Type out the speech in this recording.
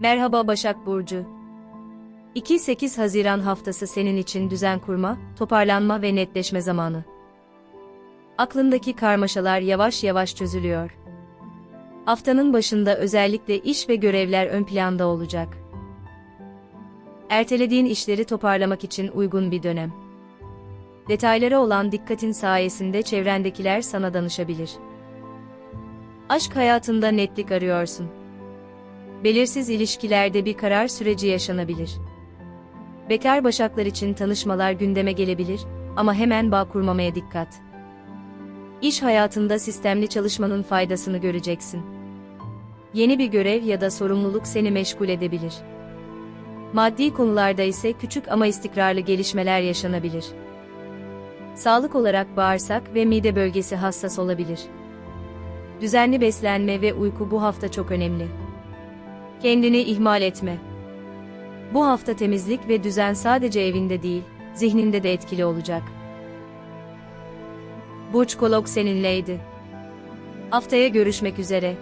Merhaba Başak Burcu. 2-8 Haziran haftası senin için düzen kurma, toparlanma ve netleşme zamanı. Aklındaki karmaşalar yavaş yavaş çözülüyor. Haftanın başında özellikle iş ve görevler ön planda olacak. Ertelediğin işleri toparlamak için uygun bir dönem. Detaylara olan dikkatin sayesinde çevrendekiler sana danışabilir. Aşk hayatında netlik arıyorsun. Belirsiz ilişkilerde bir karar süreci yaşanabilir. Bekar başaklar için tanışmalar gündeme gelebilir ama hemen bağ kurmamaya dikkat. İş hayatında sistemli çalışmanın faydasını göreceksin. Yeni bir görev ya da sorumluluk seni meşgul edebilir. Maddi konularda ise küçük ama istikrarlı gelişmeler yaşanabilir. Sağlık olarak bağırsak ve mide bölgesi hassas olabilir. Düzenli beslenme ve uyku bu hafta çok önemli. Kendini ihmal etme. Bu hafta temizlik ve düzen sadece evinde değil, zihninde de etkili olacak. Burç Kolok seninleydi. Haftaya görüşmek üzere.